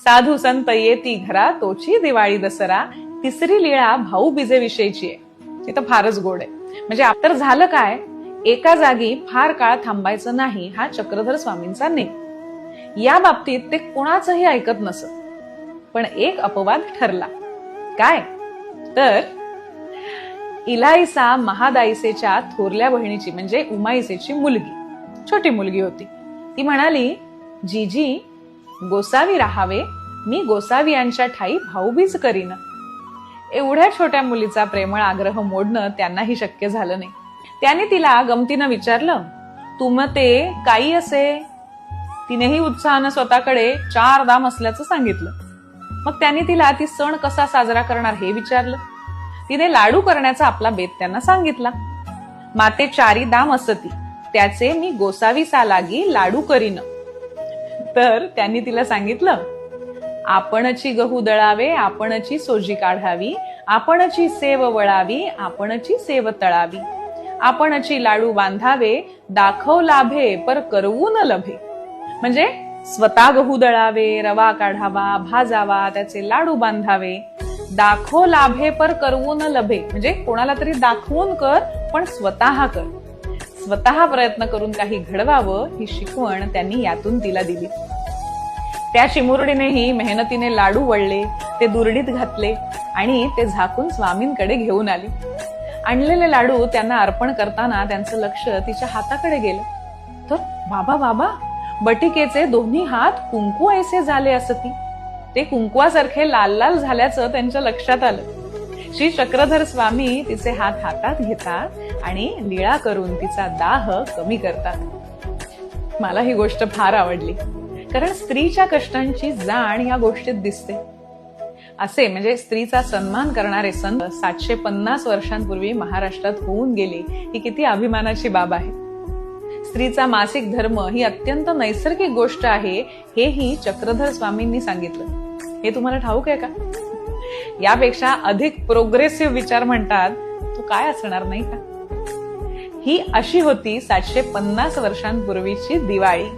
साधू संत येती घरा तोची दिवाळी दसरा. तिसरी लीळा भाऊ बीजेविषयीची आहे. हे तर फारच गोड आहे. म्हणजे आता झालं काय? एका जागी फार काळ थांबायचं नाही हा चक्रधर स्वामींचा नेम. या बाबतीत ते कोणाचंही ऐकत नसत. पण एक अपवाद ठरला. काय? तर इलाईसा महादाईसेच्या थोरल्या बहिणीची म्हणजे उमाईसेची मुलगी छोटी मुलगी होती. ती म्हणाली जीजी गोसावी राहावे मी गोसावी यांच्या ठाई भाऊबीज करीन. एवढ्या छोट्या मुलीचा प्रेमळ आग्रह मोडणं त्यांनाही शक्य झालं नाही. त्याने तिला गमतीनं विचारलं तुम ते काही असे? तिनेही उत्साहानं स्वतःकडे चार दाम असल्याचं सांगितलं. मग त्याने तिला ती सण कसा साजरा करणार हे विचारलं. तिने लाडू करण्याचा आपला बेत त्यांना सांगितला. माते चारी दाम असती त्याचे मी गोसावी सालागी लाडू करीन. तर त्यांनी तिला सांगितलं आपणची गहू दळावे आपणची सोजी काढावी आपणची सेव वळावी आपणची सेव तळावी. आपणची लाडू बांधावे दाखव लाभे पर करवून लभे. म्हणजे स्वतः गहू दळावे रवा काढावा भाजावा त्याचे लाडू बांधावे. दाखव लाभे पर करवून लभे. म्हणजे कोणाला तरी दाखवून कर पण स्वतः कर. स्वतः प्रयत्न करून काही घडवावं ही शिकवण त्यांनी यातून तिला दिली. त्या चिमुरडीनेही मेहनतीने लाडू वळले ते दुरडीत घातले आणि ते झाकून स्वामींकडे घेऊन आले. आणलेले लाडू त्यांना अर्पण करताना त्यांचं लक्ष तिच्या हाताकडे गेलं. तर बाबा बाबा बटिकेचे दोन्ही हात कुंकू ऐसे झाले असती. ते कुंकवासारखे लाल लाल झाल्याचं त्यांच्या लक्षात आलं. श्री चक्रधर स्वामी तिचे हात हातात घेतात आणि निळा करून तिचा दाह कमी करतात. मला ही गोष्ट फार आवडली. कारण स्त्रीच्या कष्टांची जाण या गोष्टीत दिसते. असे म्हणजे स्त्रीचा सन्मान करणारे संत सातशे पन्नास वर्षांपूर्वी महाराष्ट्रात होऊन गेले ही किती अभिमानाची बाब आहे. स्त्रीचा मासिक धर्म ही अत्यंत नैसर्गिक गोष्ट आहे हेही चक्रधर स्वामींनी सांगितलं. हे तुम्हाला ठाऊक आहे का? यापेक्षा अधिक प्रोग्रेसिव्ह विचार म्हणतात तो काय असणार नाही का? ही अशी होती सातशे पन्नास वर्षांपूर्वीची दिवाळी.